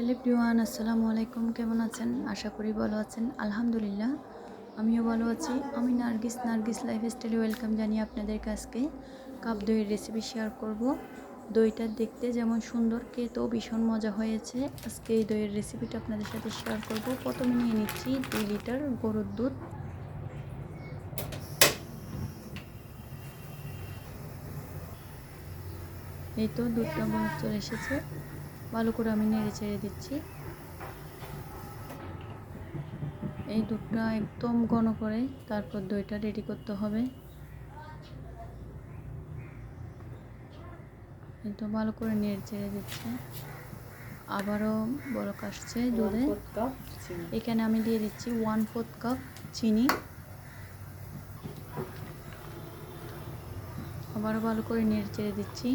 Hello Priyan আসসালামু আলাইকুম। কেমন আছেন? আশা করি ভালো আছেন। আলহামদুলিল্লাহ, আমিও ভালো আছি। আমি নার্গিস নার্গিস লাইফ স্টাইলে ওয়েলকাম জানিয়ে আপনাদের কাছকে কাপ দইয়ের রেসিপি শেয়ার করব। দইটা দেখতে যেমন সুন্দর, খেতেও ভীষণ মজা হয়েছে। আজকে এই দইয়ের রেসিপিটা আপনাদের সাথে শেয়ার করব। প্রথমে নিয়ে নিচ্ছি দুই লিটার গরুর দুধ। এই তো দুধটা চলে এসেছে। ভালো করে আমি নেড়ে চেড়ে দিচ্ছি। এই দুধটা একদম ঘন করে তারপর দইটা রেডি করতে হবে। কিন্তু ভালো করে নেড়ে ছেড়ে দিচ্ছে। আবারও বরফ আসছে দুধে। এখানে আমি দিয়ে দিচ্ছি ওয়ান ফোর্থ কাপ চিনি। আবারও ভালো করে নেড়ে চেড়ে দিচ্ছি।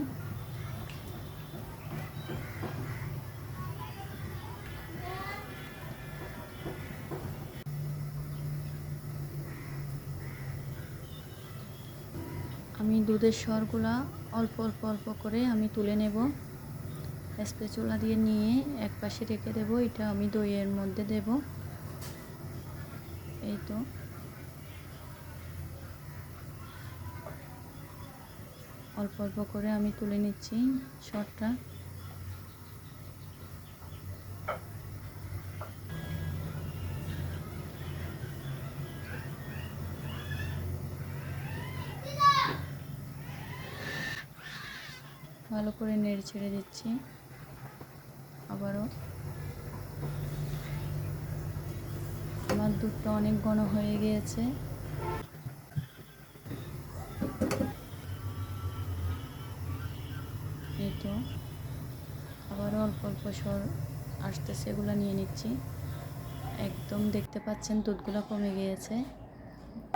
আমি দুধের স্বরগুলা অল্প অল্প অল্প করে আমি তুলে নেব। চুলা দিয়ে নিয়ে এক পাশে রেখে দেব। এটা আমি দইয়ের মধ্যে দেব। এই তো। অল্প অল্প করে আমি তুলে নিচ্ছি শরটা ভালো করে নেড়ে ছেড়ে দিচ্ছি। আবারও। আমার দুধটা অনেক ঘন হয়ে গিয়েছে। এই তো। আবারও অল্প অল্প সর আসতেছে এগুলো নিয়ে নিচ্ছি। একদম দেখতে পাচ্ছেন দুধগুলো কমে গিয়েছে।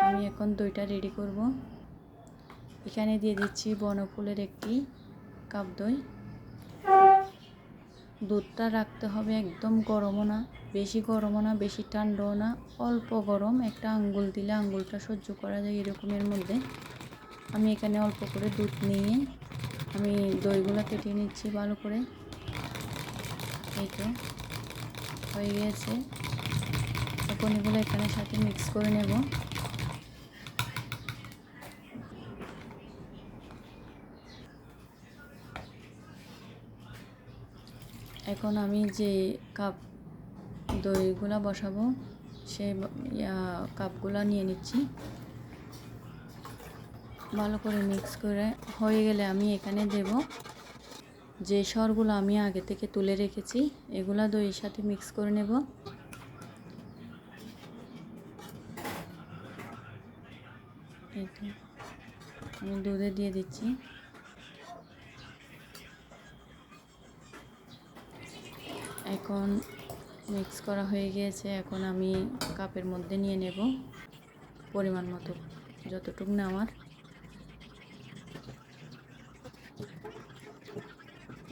আমি এখন দইটা রেডি করব। এখানে দিয়ে দিচ্ছি বনফুলের একটি কাপ দই। দুধটা রাখতে হবে একদম গরমও না, বেশি গরমও না, বেশি ঠান্ডাও না, অল্প গরম। একটা আঙ্গুল দিলে আঙ্গুলটা সহ্য করা যায় এরকমের মধ্যে। আমি এখানে অল্প করে দুধ নিয়ে আমি দইগুলো কেটে নিচ্ছি ভালো করে। এই তো, হয়ে গিয়েছে এখন এগুলো এখানে সাথে মিক্স করে নেব। এখন আমি যে কাপ দইগুলা বসাবো সেই কাপগুলা নিয়ে নিচ্ছি। ভালো করে মিক্স করে হয়ে গেলে আমি এখানে দেব যে সরগুলো আমি আগে থেকে তুলে রেখেছি, এগুলা দইয়ের সাথে মিক্স করে নেব। আমি দুধে দিয়ে দিচ্ছি। এখন মিক্স করা হয়ে গিয়েছে। এখন আমি কাপের মধ্যে নিয়ে নেব পরিমাণ মতো, যতটুকু নেওয়ার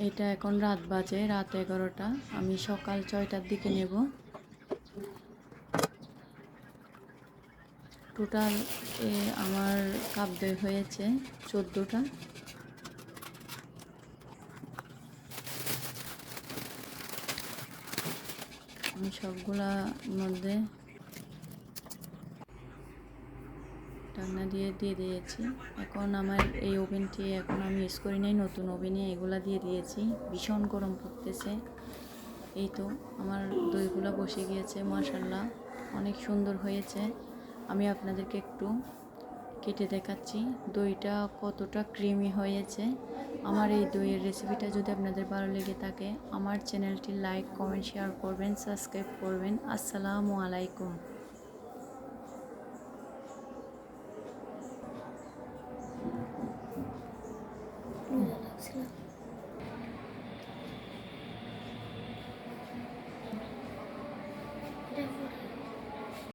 এটা এখন রাত বাজে, রাত এগারোটা। আমি সকাল ছয়টার দিকে নেব। টোটাল আমার কাপ দই হয়েছে চোদ্দোটা। আমি সবগুলা মধ্যে ঢাকনা দিয়ে দিয়ে দিয়েছি। এখন আমার এই ওভেনটি এখন আমি ইউজ করি নাই, নতুন ওভেনে এগুলা দিয়ে দিয়েছি। ভীষণ গরম পড়তেছে। এই তো, আমার দইগুলো বসে গিয়েছে মাসাল্লাহ অনেক সুন্দর হয়েছে। আমি আপনাদেরকে একটু কেটে দেখাচ্ছি। দইটা কতটা ক্রিমি হয়েছে। আমার এই দইয়ের রেসিপিটা যদি আপনাদের ভালো লেগে থাকে, আমার চ্যানেলটি লাইক কমেন্ট শেয়ার করবেন সাবস্ক্রাইব করবেন। আসসালামু আলাইকুম।